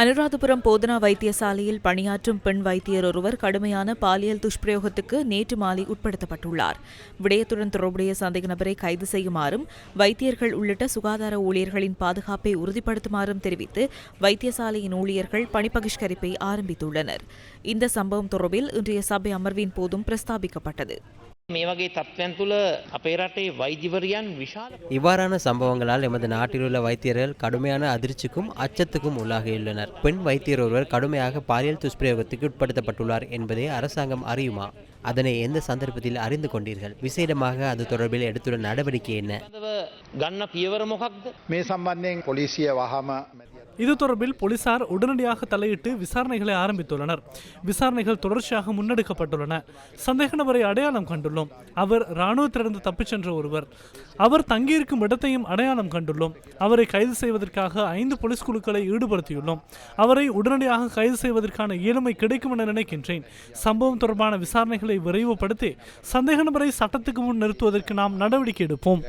அனுராதபுரம் போதனா வைத்தியசாலையில் பணியாற்றும் பெண் வைத்தியர் ஒருவர் கடுமையான பாலியல் துஷ்பிரயோகத்துக்கு நேற்று மாலை உட்படுத்தப்பட்டுள்ளார். விடயத்துடன் தொடர்புடைய சந்தேக நபரை கைது செய்யுமாறும் வைத்தியர்கள் உள்ளிட்ட சுகாதார ஊழியர்களின் பாதுகாப்பை உறுதிப்படுத்துமாறும் தெரிவித்து வைத்தியசாலையின் ஊழியர்கள் பணிப்பகிஷ்கரிப்பை ஆரம்பித்துள்ளனர். இந்த சம்பவம் தொடர்பில் இன்றைய சபை அமர்வின் போதும் பிரஸ்தாபிக்கப்பட்டது. මේ වගේ තත්ත්වයන් තුළ අපේ රටේ වෛද්‍යවරයන් විශාල இவ்வாறான சம்பவங்களால் எமது நாட்டிலுள்ள வைத்தியர்கள் கடுமையான அதிர்ச்சிக்கும் அச்சத்துக்கும் உள்ளாகியுள்ளனர் பெண் வைத்தியர் ஒருவர் கடுமையாக பாலியல் துஷ்பிரயோகத்துக்கு உட்படுத்தப்பட்டுள்ளார் என்பதை அரசாங்கம் அறியுமா அதனை எந்த சந்தர்ப்பத்தில் அறிந்து கொண்டீர்கள் விசேடமாக அது தொடர்பில் எடுத்துள்ள நடவடிக்கை என்ன ගන්න පියවර මොකක්ද මේ සම්බන්ධයෙන් පොලිසිය වහම இது தொடர்பில் போலீசார் உடனடியாக தலையிட்டு விசாரணைகளை ஆரம்பித்துள்ளனர். விசாரணைகள் தொடர்ச்சியாக முன்னெடுக்கப்பட்டுள்ளன. சந்தேக நபரை அடையாளம் கண்டுள்ளோம். அவர் இராணுவத்திலிருந்து தப்பிச் சென்ற ஒருவர். அவர் தங்கியிருக்கும் இடத்தையும் அடையாளம் கண்டுள்ளோம். அவரை கைது செய்வதற்காக ஐந்து போலீஸ் குழுக்களை ஈடுபடுத்தியுள்ளோம். அவரை உடனடியாக கைது செய்வதற்கான இயலுமை கிடைக்கும் என நினைக்கின்றேன். சம்பவம் தொடர்பான விசாரணைகளை விரைவுபடுத்தி சந்தேக நபரை சட்டத்துக்கு முன் நிறுத்துவதற்கு நாம் நடவடிக்கை எடுப்போம்.